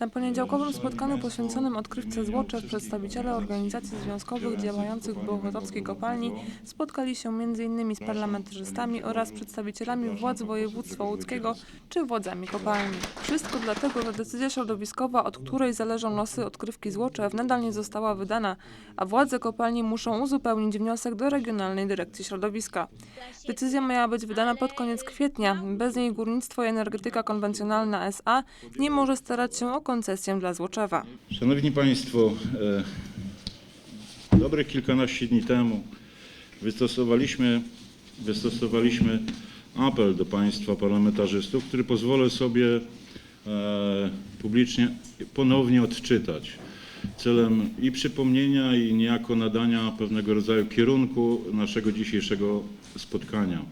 Na poniedziałkowym spotkaniu poświęconym odkrywce Złoczew przedstawiciele organizacji związkowych działających w Bełchatowskiej Kopalni spotkali się m.in. z parlamentarzystami oraz przedstawicielami władz województwa łódzkiego czy władzami kopalni. Wszystko dlatego, że decyzja środowiskowa, od której zależą losy odkrywki Złoczew, nadal nie została wydana, a władze kopalni muszą uzupełnić wniosek do Regionalnej Dyrekcji Środowiska. Decyzja miała być wydana pod koniec kwietnia. Bez niej Górnictwo i Energetyka Konwencjonalna S.A. nie może starać się o koncesję dla Złoczewa. Szanowni Państwo, e, dobrych kilkanaście dni temu wystosowaliśmy, wystosowaliśmy apel do Państwa parlamentarzystów, który pozwolę sobie e, publicznie ponownie odczytać celem i przypomnienia i niejako nadania pewnego rodzaju kierunku naszego dzisiejszego spotkania.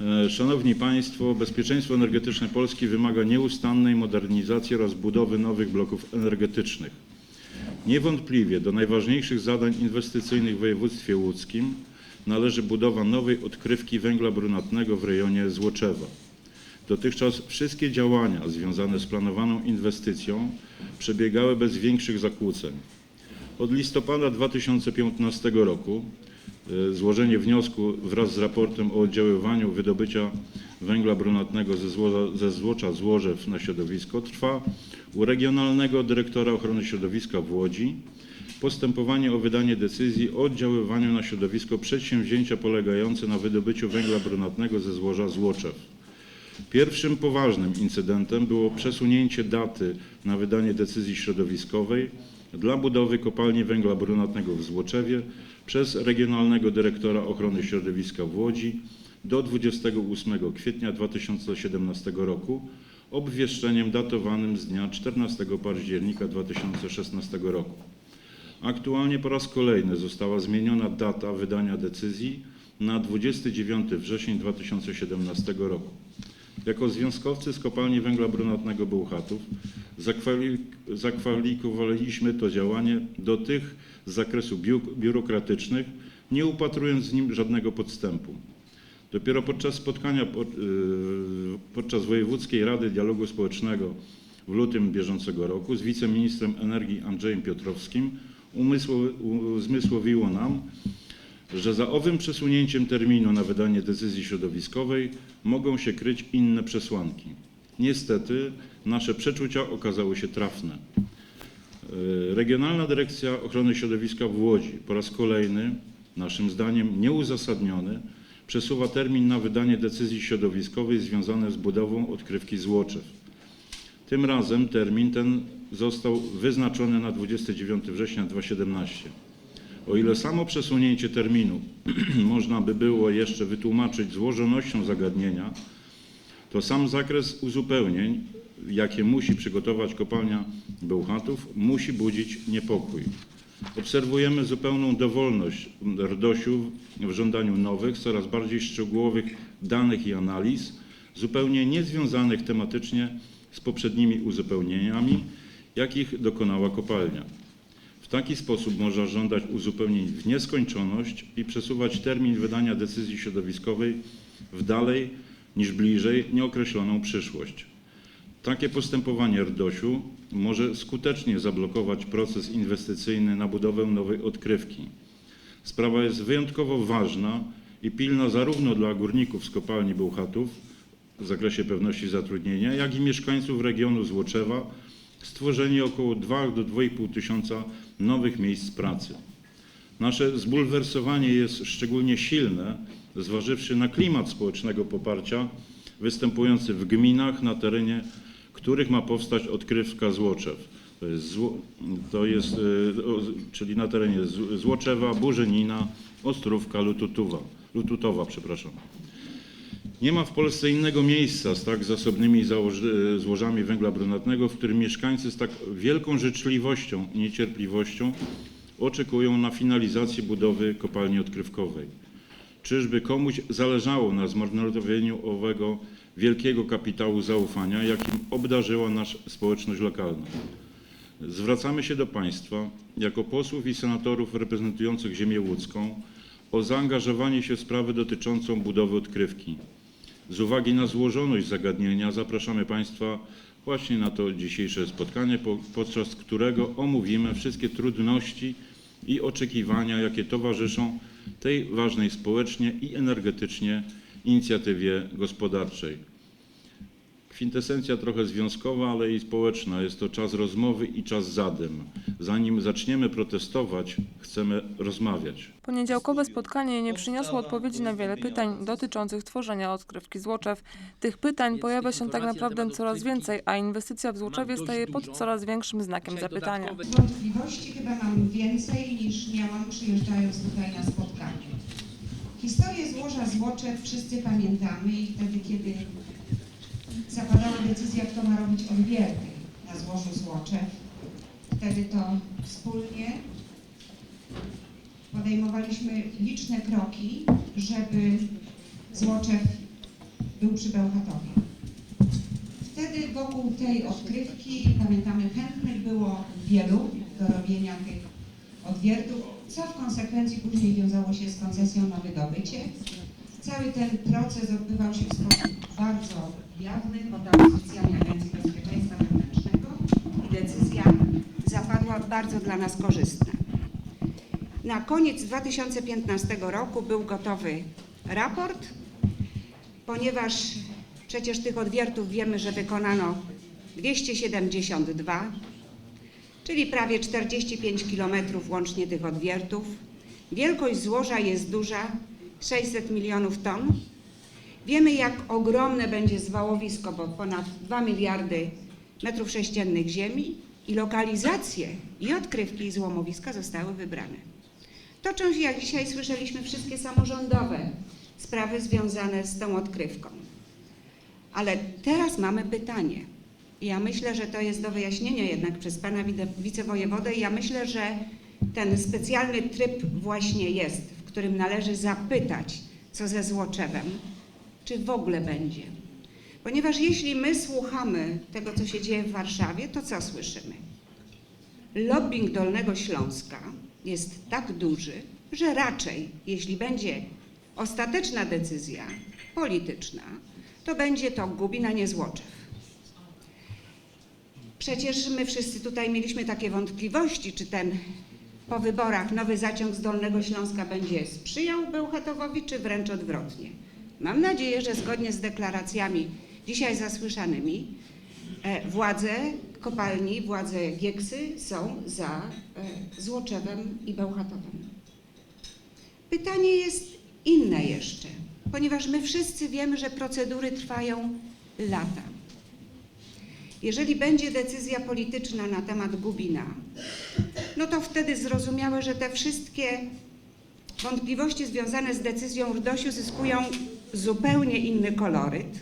E, Szanowni Państwo, bezpieczeństwo energetyczne Polski wymaga nieustannej modernizacji oraz budowy nowych bloków energetycznych. Niewątpliwie do najważniejszych zadań inwestycyjnych w województwie łódzkim należy budowa nowej odkrywki węgla brunatnego w rejonie Złoczewa. Dotychczas wszystkie działania związane z planowaną inwestycją przebiegały bez większych zakłóceń. Od listopada 2015 roku złożenie wniosku wraz z raportem o oddziaływaniu wydobycia węgla brunatnego ze, zło, ze złocza złożew na środowisko trwa u Regionalnego Dyrektora Ochrony Środowiska w Łodzi postępowanie o wydanie decyzji o oddziaływaniu na środowisko przedsięwzięcia polegające na wydobyciu węgla brunatnego ze złoża złoczew. Pierwszym poważnym incydentem było przesunięcie daty na wydanie decyzji środowiskowej dla budowy kopalni węgla brunatnego w Złoczewie przez Regionalnego Dyrektora Ochrony Środowiska w Łodzi do 28 kwietnia 2017 roku obwieszczeniem datowanym z dnia 14 października 2016 roku. Aktualnie po raz kolejny została zmieniona data wydania decyzji na 29 wrzesień 2017 roku. Jako związkowcy z kopalni węgla brunatnego Bełchatów zakwalifikowaliśmy to działanie do tych z zakresu biu- biurokratycznych, nie upatrując w nim żadnego podstępu. Dopiero podczas spotkania yy, podczas Wojewódzkiej Rady Dialogu Społecznego w lutym bieżącego roku z wiceministrem energii Andrzejem Piotrowskim uzmysłowiło nam, że za owym przesunięciem terminu na wydanie decyzji środowiskowej mogą się kryć inne przesłanki. Niestety nasze przeczucia okazały się trafne. Yy, Regionalna Dyrekcja Ochrony Środowiska w Łodzi po raz kolejny, naszym zdaniem nieuzasadniony, przesuwa termin na wydanie decyzji środowiskowej związane z budową odkrywki Złoczew. Tym razem termin ten został wyznaczony na 29 września 2017. O ile samo przesunięcie terminu można by było jeszcze wytłumaczyć złożonością zagadnienia, to sam zakres uzupełnień, jakie musi przygotować kopalnia Bełchatów, musi budzić niepokój. Obserwujemy zupełną dowolność RDOŚ-u w żądaniu nowych, coraz bardziej szczegółowych danych i analiz, zupełnie niezwiązanych tematycznie z poprzednimi uzupełnieniami, jakich dokonała kopalnia. W taki sposób można żądać uzupełnień w nieskończoność i przesuwać termin wydania decyzji środowiskowej w dalej niż bliżej nieokreśloną przyszłość. Takie postępowanie RDOŚ-u może skutecznie zablokować proces inwestycyjny na budowę nowej odkrywki. Sprawa jest wyjątkowo ważna i pilna zarówno dla górników z kopalni Bełchatów w zakresie pewności zatrudnienia, jak i mieszkańców regionu Złoczewa stworzenie około 2 do 2,5 tysiąca nowych miejsc pracy. Nasze zbulwersowanie jest szczególnie silne, zważywszy na klimat społecznego poparcia występujący w gminach, na terenie których ma powstać odkrywka Złoczew. To jest, to jest o, czyli na terenie Złoczewa, Burzynina, Ostrówka, Lututowa, Lututowa przepraszam. Nie ma w Polsce innego miejsca z tak zasobnymi założy- złożami węgla brunatnego, w którym mieszkańcy z tak wielką życzliwością i niecierpliwością oczekują na finalizację budowy kopalni odkrywkowej. Czyżby komuś zależało na zmarnotrawieniu owego wielkiego kapitału zaufania, jakim obdarzyła nas społeczność lokalna? Zwracamy się do Państwa jako posłów i senatorów reprezentujących ziemię łódzką o zaangażowanie się w sprawę dotyczącą budowy odkrywki. Z uwagi na złożoność zagadnienia zapraszamy Państwa właśnie na to dzisiejsze spotkanie, po- podczas którego omówimy wszystkie trudności i oczekiwania, jakie towarzyszą tej ważnej społecznie i energetycznie inicjatywie gospodarczej. Kwintesencja trochę związkowa, ale i społeczna. Jest to czas rozmowy i czas zadym. Zanim zaczniemy protestować, chcemy rozmawiać. Poniedziałkowe spotkanie nie przyniosło odpowiedzi na wiele pytań dotyczących tworzenia odkrywki Złoczew. Tych pytań pojawia się tak naprawdę coraz więcej, a inwestycja w Złoczewie staje pod coraz większym znakiem zapytania. Wątpliwości chyba mam więcej niż miałam przyjeżdżając tutaj na spotkanie. Historię złoża Złoczew wszyscy pamiętamy i wtedy, kiedy zapadała decyzja, kto ma robić odwierty na złożu Złoczew, wtedy to wspólnie podejmowaliśmy liczne kroki, żeby Złoczew był przy Bełchatowie. Wtedy wokół tej odkrywki, pamiętamy, chętnych było wielu do robienia tych odwiertów, co w konsekwencji później wiązało się z koncesją na wydobycie. Cały ten proces odbywał się w sposób bardzo jawny pod auspicjami Agencji Bezpieczeństwa Wewnętrznego i decyzja zapadła bardzo dla nas korzystna. Na koniec 2015 roku był gotowy raport, ponieważ przecież tych odwiertów wiemy, że wykonano 272, czyli prawie 45 km łącznie tych odwiertów. Wielkość złoża jest duża, 600 milionów ton. Wiemy, jak ogromne będzie zwałowisko, bo ponad 2 miliardy metrów sześciennych ziemi i lokalizacje i odkrywki i złomowiska zostały wybrane. Toczą się, jak dzisiaj słyszeliśmy, wszystkie samorządowe sprawy związane z tą odkrywką. Ale teraz mamy pytanie. Ja myślę, że to jest do wyjaśnienia jednak przez pana wicewojewodę. Ja myślę, że ten specjalny tryb właśnie jest, którym należy zapytać, co ze Złoczewem, czy w ogóle będzie. Ponieważ jeśli my słuchamy tego, co się dzieje w Warszawie, to co słyszymy? Lobbying Dolnego Śląska jest tak duży, że raczej, jeśli będzie ostateczna decyzja polityczna, to będzie to Gubin, a nie Złoczew. Przecież my wszyscy tutaj mieliśmy takie wątpliwości, czy ten po wyborach nowy zaciąg z Dolnego Śląska będzie sprzyjał Bełchatowowi, czy wręcz odwrotnie. Mam nadzieję, że zgodnie z deklaracjami dzisiaj zasłyszanymi e, władze kopalni, władze Gieksy są za e, Złoczewem i Bełchatowem. Pytanie jest inne jeszcze, ponieważ my wszyscy wiemy, że procedury trwają lata. Jeżeli będzie decyzja polityczna na temat Gubina, no to wtedy zrozumiałe, że te wszystkie wątpliwości związane z decyzją RDOŚ-u zyskują zupełnie inny koloryt.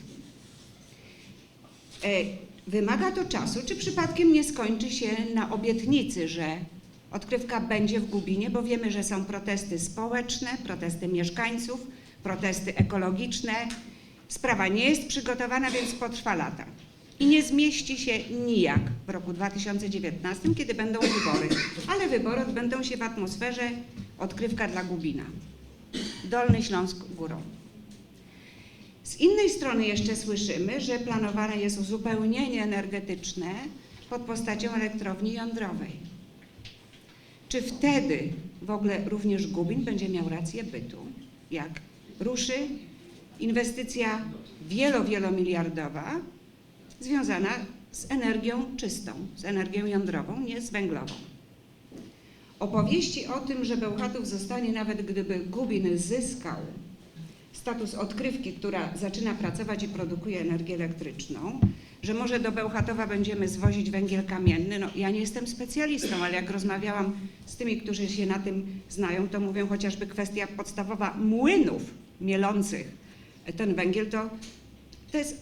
E, Wymaga to czasu, czy przypadkiem nie skończy się na obietnicy, że odkrywka będzie w Gubinie, bo wiemy, że są protesty społeczne, protesty mieszkańców, protesty ekologiczne. Sprawa nie jest przygotowana, więc potrwa lata. I nie zmieści się nijak w roku 2019, kiedy będą wybory. Ale wybory odbędą się w atmosferze odkrywka dla Gubina. Dolny Śląsk górą. Z innej strony jeszcze słyszymy, że planowane jest uzupełnienie energetyczne pod postacią elektrowni jądrowej. Czy wtedy w ogóle również Gubin będzie miał rację bytu? Jak ruszy inwestycja wielo, wielomiliardowa związana z energią czystą, z energią jądrową, nie z węglową. Opowieści o tym, że Bełchatów zostanie, nawet gdyby Gubin zyskał status odkrywki, która zaczyna pracować i produkuje energię elektryczną, że może do Bełchatowa będziemy zwozić węgiel kamienny. No, ja nie jestem specjalistą, ale jak rozmawiałam z tymi, którzy się na tym znają, to mówią chociażby kwestia podstawowa młynów mielących ten węgiel, to, to jest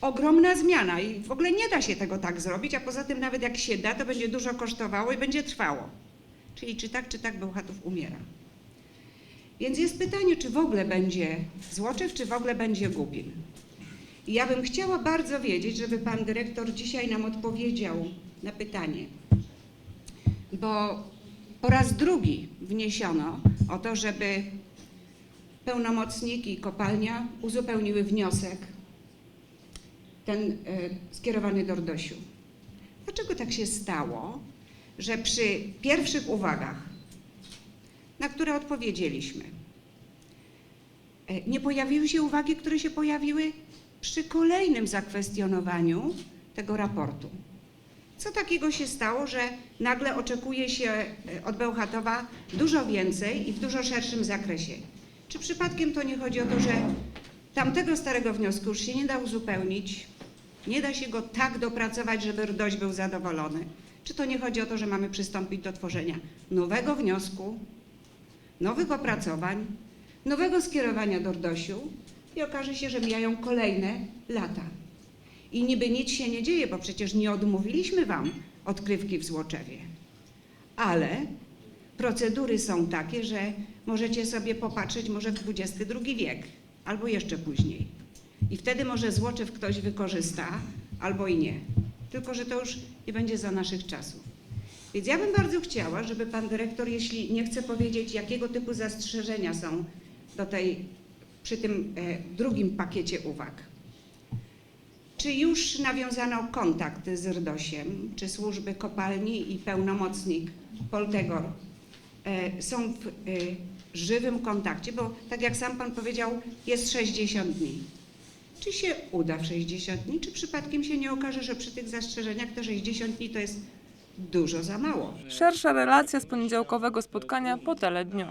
ogromna zmiana i w ogóle nie da się tego tak zrobić, a poza tym nawet jak się da, to będzie dużo kosztowało i będzie trwało. Czyli czy tak, czy tak Bełchatów umiera. Więc jest pytanie, czy w ogóle będzie Złoczew, czy w ogóle będzie Gubin. I ja bym chciała bardzo wiedzieć, żeby pan dyrektor dzisiaj nam odpowiedział na pytanie, bo po raz drugi wniesiono o to, żeby pełnomocnik i kopalnia uzupełniły wniosek ten e, skierowany do RDOŚ-u. Dlaczego tak się stało, że przy pierwszych uwagach, na które odpowiedzieliśmy, e, nie pojawiły się uwagi, które się pojawiły przy kolejnym zakwestionowaniu tego raportu? Co takiego się stało, że nagle oczekuje się e, od Bełchatowa dużo więcej i w dużo szerszym zakresie? Czy przypadkiem to nie chodzi o to, że tamtego starego wniosku już się nie da uzupełnić, nie da się go tak dopracować, żeby RDOŚ był zadowolony? Czy to nie chodzi o to, że mamy przystąpić do tworzenia nowego wniosku, nowych opracowań, nowego skierowania do RDOŚ-u i okaże się, że mijają kolejne lata? I niby nic się nie dzieje, bo przecież nie odmówiliśmy Wam odkrywki w Złoczewie. Ale procedury są takie, że możecie sobie popatrzeć może w XXI wiek albo jeszcze później. I wtedy może Złoczew ktoś wykorzysta albo i nie. Tylko, że to już nie będzie za naszych czasów. Więc ja bym bardzo chciała, żeby Pan Dyrektor, jeśli nie chce powiedzieć, jakiego typu zastrzeżenia są do tej, przy tym e, drugim pakiecie uwag. Czy już nawiązano kontakt z RDOSiem, czy służby kopalni i pełnomocnik Poltegor e, są w e, żywym kontakcie? Bo tak jak sam Pan powiedział, jest 60 dni. Czy się uda w 60 dni, czy przypadkiem się nie okaże, że przy tych zastrzeżeniach te 60 dni to jest dużo za mało? Szersza relacja z poniedziałkowego spotkania po teledniu.